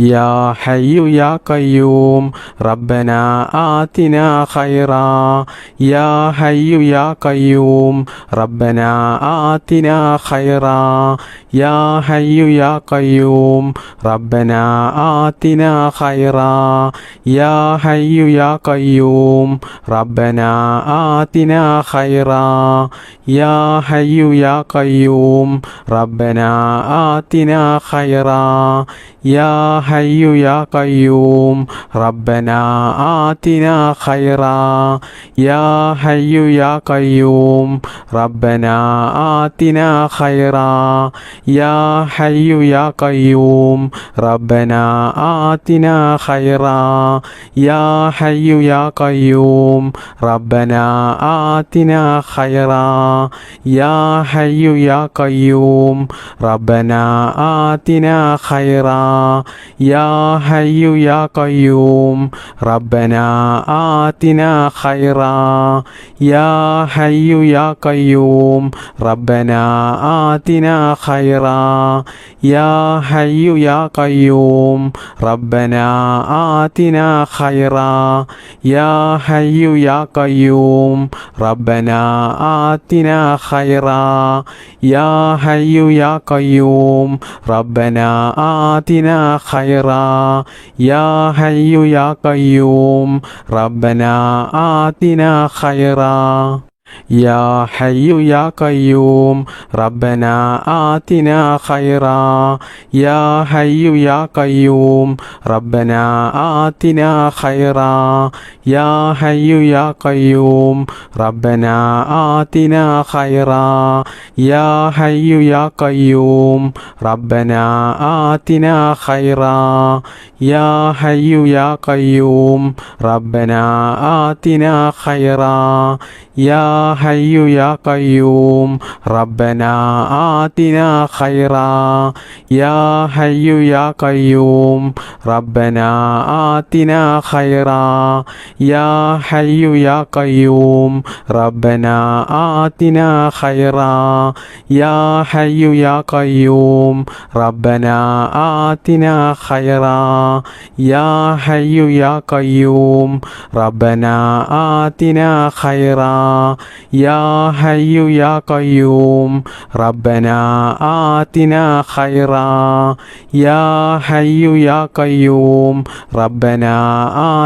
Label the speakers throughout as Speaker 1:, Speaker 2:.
Speaker 1: يا حي يا قيوم ربنا آتنا خيرا. يا حي يا قيوم ربنا آتنا خيرا. يا حي يا قيوم ربنا آتنا خيرا. يا حي يا قيوم ربنا آتنا خيرا. يا حي يا قيوم ربنا آتنا خيرا. يا ഹയ്യു യാ കയ്യൂം. റബ്ബന ആതിന ഖൈറ. യാ ഹയ്യു യാ കയ്യൂം. റബ്ബന ആതിന ഖൈറ. യാ ഹയ്യു യാ കയ്യൂം. റബ്ബന ആതിന ഖൈറ. യാ ഹയ്യു യാ കയ്യൂം. റബ്ബന ആതിന ഖൈറ. യാ ഹയ്യു യാ കയ്യൂം. റബ്ബന ആതിന ഖൈറ. يا حي يا قيوم ربنا آتنا خيرا. يا حي يا قيوم ربنا آتنا خيرا. يا حي يا قيوم ربنا آتنا خيرا. يا حي يا قيوم ربنا آتنا خيرا. يا حي يا قيوم ربنا آتنا خيرا يا حي يا قيوم ربنا آتنا خيرا يا حي يا قيوم ربنا آتنا خيرا. يا حي يا قيوم ربنا آتنا خيرا. يا حي يا قيوم ربنا آتنا خيرا. يا حي يا قيوم ربنا آتنا خيرا. يا حي يا قيوم ربنا آتنا خيرا. يا حي يا قيوم ربنا آتنا خيرا يا حي يا قيوم ربنا آتنا خيرا يا حي يا قيوم ربنا آتنا خيرا يا حي يا قيوم ربنا آتنا خيرا يا حي يا قيوم ربنا آتنا خيرا يا حي يا قيوم ربنا آتنا خيرا يا حي يا قيوم ربنا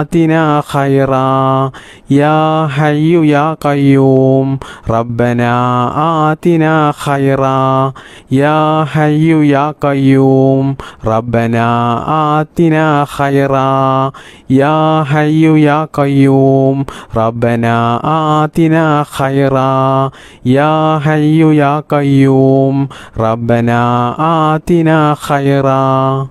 Speaker 1: آتنا خيرا يا حي يا قيوم ربنا آتنا خيرا يا حي يا قيوم ربنا آتنا خيرا يا حي يا قيوم ربنا آتنا خيرا. يا حي يا قيوم ربنا آتنا خيرا.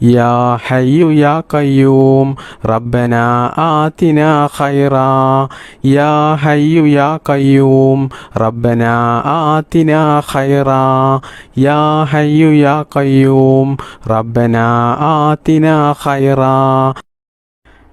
Speaker 1: يا حي يا قيوم ربنا آتنا خيرا. يا حي يا قيوم ربنا آتنا خيرا. يا حي يا قيوم ربنا آتنا خيرا.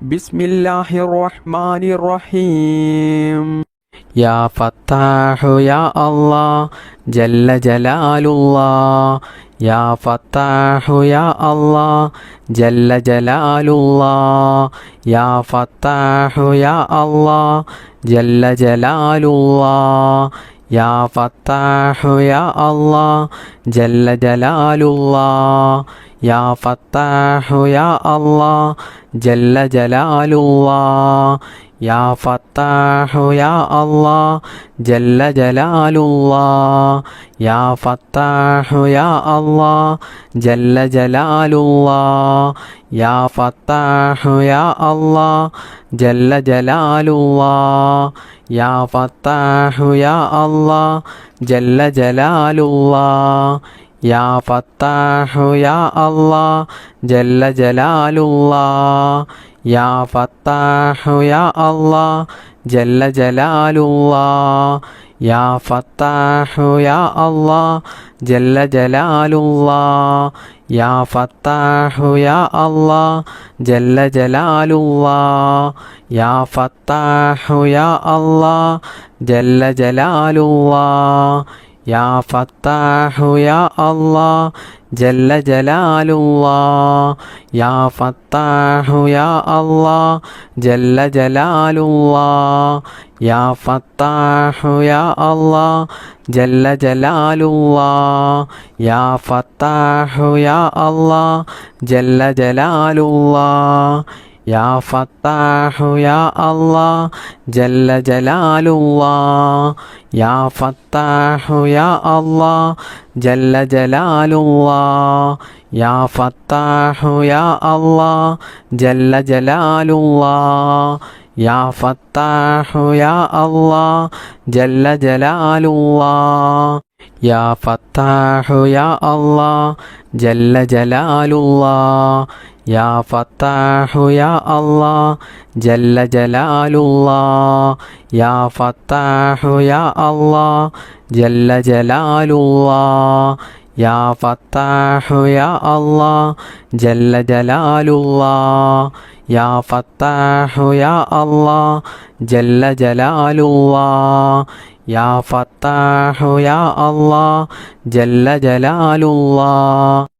Speaker 1: بسم الله الرحمن الرحيم. يا فتاح يا الله جل جلال الله يا فتاح يا الله جل جلال الله يا فتاح يا الله جل جلال الله يا فتاح يا الله جل جلال الله يا فتاح يا الله جل جلال الله يا فتاح يا الله جل جلال الله يا فتاح يا الله جل جلال الله يا فتاح يا الله جل جلال الله يا فتاح يا الله جل جلال الله. يا فتاح يا الله جل جلال الله. يا فتاح يا الله جل جلال الله. يا فتاح يا الله جل جلال الله. يا فتاح يا الله جل جلال الله. يا فتاح يا الله جل جلال الله. يا فتاح يا الله جل جلال الله. يا فتاح يا الله جل جلال الله. يا فتاح يا الله جل جلال الله. يا فتاح يا الله جل جلال الله. يا فتاح يا الله جل جلال الله. يا فتاح يا الله جل جلال الله. يا فتاح يا الله جل جلال الله. يا فتاح يا الله جل جلال الله. يا فتاح يا الله جل جلال الله. يا فتاح يا الله جل جلال الله يا فتاح يا الله جل جلال الله يا فتاح يا الله جل جلال الله يا فتاح يا الله جل جلال الله يا فتاح يا الله جل جلال الله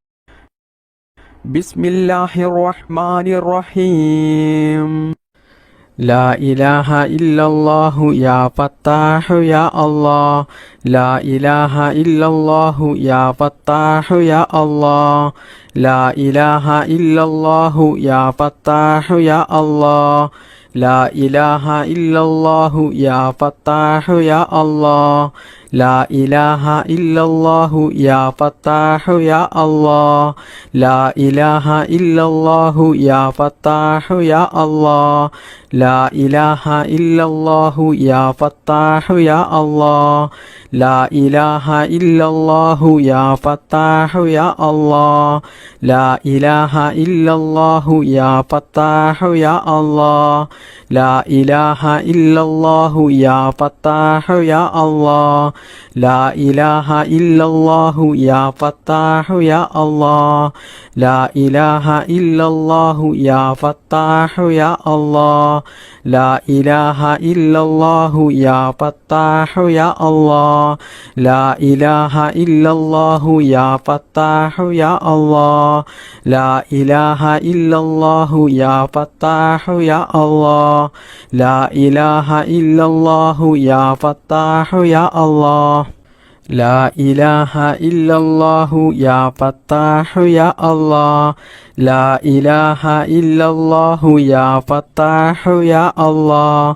Speaker 1: بسم الله الرحمن الرحيم لا إله إلا الله يا فتاح يا الله لا إله إلا الله يا فتاح يا الله لا إله إلا الله يا فتاح يا الله لا إله إلا الله يا فتاح يا الله لا إله إلا الله يا فتاح يا الله. لا إله إلا الله يا فتاح يا الله. لا إله إلا الله يا فتاح يا الله. لا إله إلا الله يا فتاح يا الله. لا إله إلا الله يا فتاح يا الله. لا إله إلا الله يا فتاح يا الله. لا إله إلا الله يا فتاح يا الله. لا إله إلا الله يا فتاح يا الله. لا إله إلا الله يا فتاح يا الله. لا إله إلا الله يا فتاح يا الله. لا إله إلا الله يا فتاح يا الله. لا إله إلا الله يا فتاح يا الله. لا إله إلا الله يا فتاح يا الله. لا إله إلا الله يا فتاح يا الله.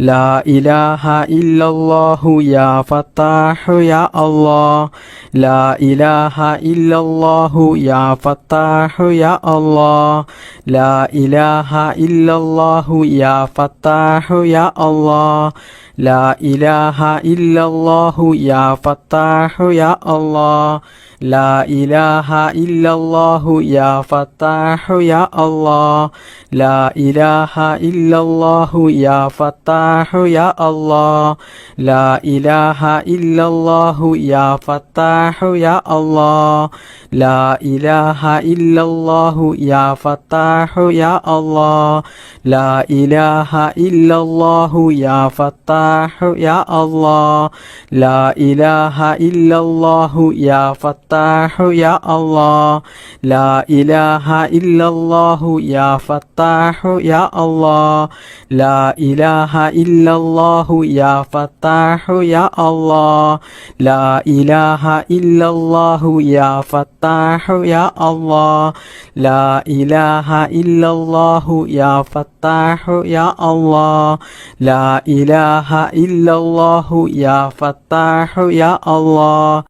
Speaker 1: لا إله إلا الله يا فتاح يا الله. لا إله إلا الله يا فتاح يا الله. لا إله إلا الله يا فتاح يا الله. لا إله إلا الله يا فتاح يا الله. لا إله إلا الله يا فتاح يا الله. لا إله إلا الله يا فتاح يا الله. لا إله إلا الله يا فتاح يا الله. لا إله إلا الله يا فتاح يا الله. لا إله إلا الله يا فتاح يا الله. لا إله إلا الله يا فتاح يا الله. لا إله إلا الله يا فتاح يا الله. لا إله إلا الله يا فتاح يا الله. لا إله إلا الله يا فتاح يا الله. لا إله إلا الله يا فتاح يا الله. لا إله إلا الله يا فتاح يا الله.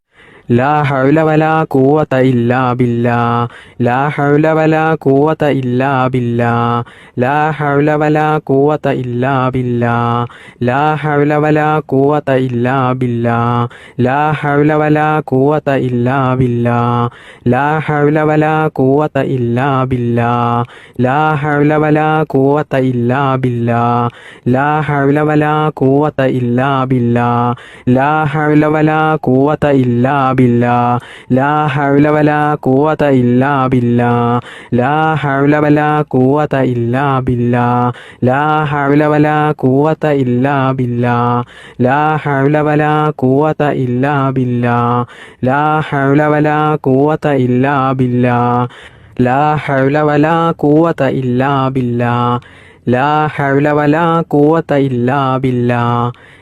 Speaker 1: لا حول ولا قوة إلا بالله لا حول ولا قوة إلا بالله لا حول ولا قوة إلا بالله لا حول ولا قوة إلا بالله لا حول ولا قوة إلا بالله لا حول ولا قوة إلا بالله لا حول ولا قوة إلا بالله لا حول ബില്ലാ. ലാ ഹൗല വലാ ഖുവത ഇല്ലാ ബില്ലാ. ലാ ഹൗല വലാ ഖുവത ഇല്ലാ ബില്ലാ. ലാ ഹൗല വലാ ഖുവത ഇല്ലാ ബില്ലാ. ലാ ഹൗല വലാ ഖുവത ഇല്ലാ ബില്ലാ. ലാ ഹൗല വലാ ഖുവത ഇല്ലാ ബില്ലാ. ലാ ഹൗല വലാ ഖുവത ഇല്ലാ ബില്ലാ. ലാ ഹൗല വലാ ഖുവത ഇല്ലാ ബില്ലാ.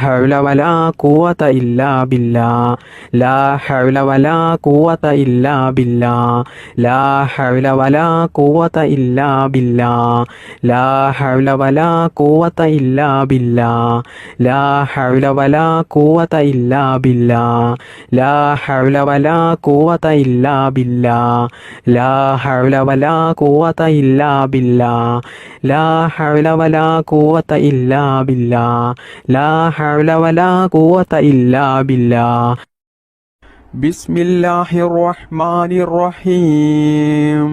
Speaker 1: حول ولا قوة إلا بالله لا حول ولا قوة إلا بالله لا حول ولا قوة إلا بالله لا حول ولا قوة إلا بالله لا حول ولا قوة إلا بالله لا حول ولا قوة إلا بالله لا حول ولا قوة إلا بالله لا حول ولا قوة إلا بالله لا حول حول ولا قوة إلا بالله. بسم الله الرحمن الرحيم.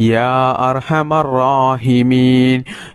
Speaker 1: يا أرحم الراحمين.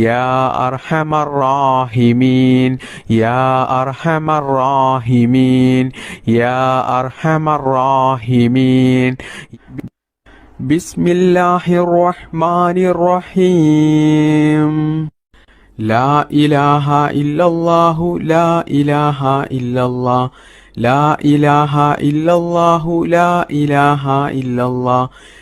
Speaker 1: يا أرحم الراحمين يا أرحم الراحمين يا أرحم الراحمين. بسم الله الرحمن الرحيم. لا إله إلا الله لا إله إلا الله لا إله إلا الله لا إله إلا الله.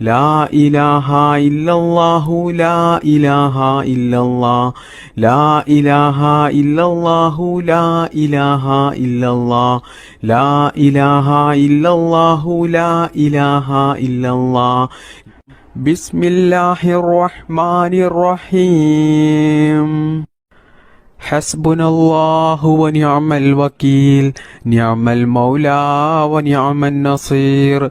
Speaker 1: لا إله إلا الله لا إله إلا الله لا إله إلا الله لا إله إلا الله لا إله إلا الله لا إله إلا الله. بسم الله الرحمن الرحيم. حسبنا الله ونعم الوكيل نعم المولى ونعم النصير.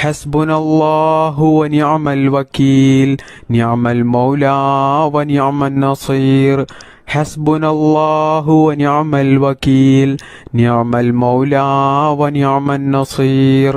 Speaker 1: ഹസ്ബുന നിഅമൽ വക്കീൽ നിഅമൽ മൗലാ വ നിഅമൻ നസീർ ഹസ്ബുന നിഅമൽ വക്കീൽ നിഅമൽ മൗലാ വ നിഅമൻ നസീർ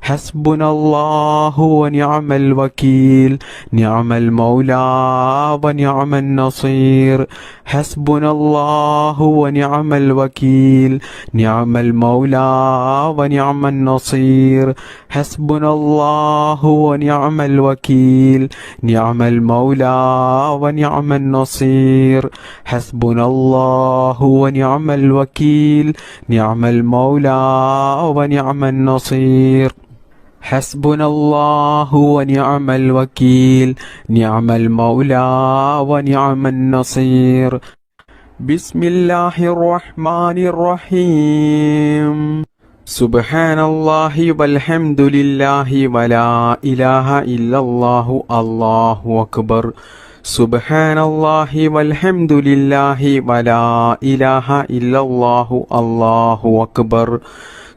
Speaker 1: حسبنا الله ونعم الوكيل. نعم المولى ونعم النصير. حسبنا الله ونعم الوكيل. نعم المولى ونعم النصير. حسبنا الله ونعم الوكيل. نعم المولى ونعم النصير. حسبنا الله ونعم الوكيل. نعم المولى ونعم النصير. حسبنا الله ونعم الوكيل. نعم المولى ونعم النصير. بسم الله الرحمن الرحيم. سبحان الله والحمد لله ولا إله إلا الله. الله أكبر. سبحان الله والحمد لله ولا إله إلا الله. الله أكبر.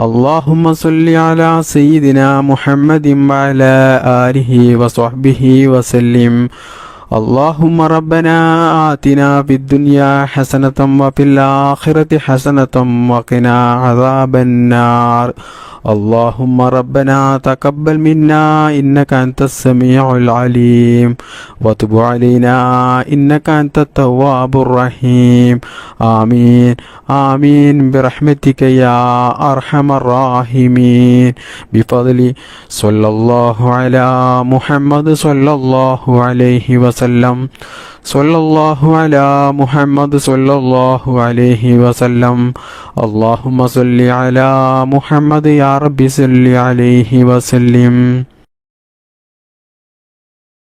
Speaker 1: اللهم صل على سيدنا محمد وعلى آله وصحبه وسلم اللهم ربنا آتنا في الدنيا حسنة وفي الآخرة حسنة وقنا عذاب النار اللهم ربنا تقبل منا إنك أنت السميع العليم وتب علينا إنك أنت التواب الرحيم آمين آمين برحمتك يا أرحم الراحمين بفضل صلى الله على محمد صلى الله عليه وسلم സൊല്ലാഹു അല മുഹമ്മദ് സൊല്ലാഹു അലൈഹി വസല്ലം. അള്ളാഹുമ സൊല്ലി അല മുഹമ്മദ് യാ റബ്ബി സല്ലി അലൈഹി വസല്ലിം.